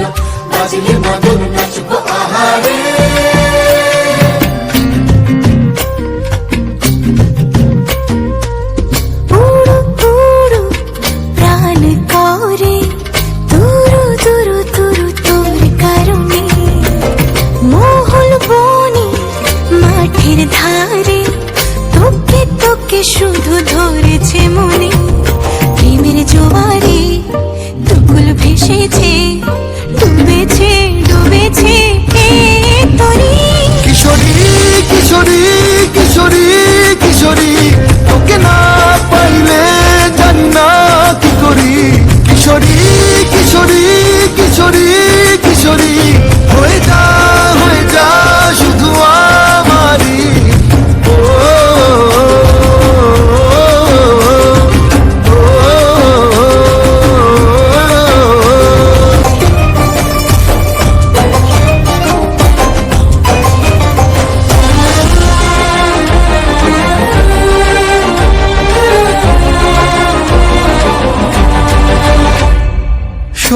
বাজিল বাজলে মদন নাচবো আহারে। ধারে তোকে তোকে শুধু ধরেছে মনে। কিশোরী কিশোরী।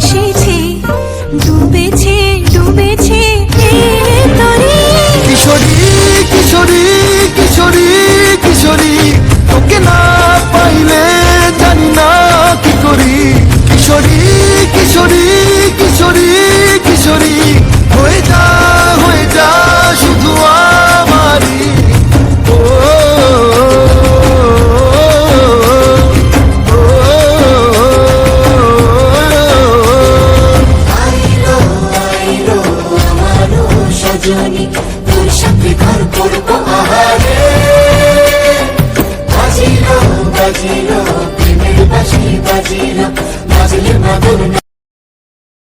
ডুবেছে ডুবেছে করব আহারে বাজিল বাজিল প্রেমের বাঁশি বাজিল বাজলে মদন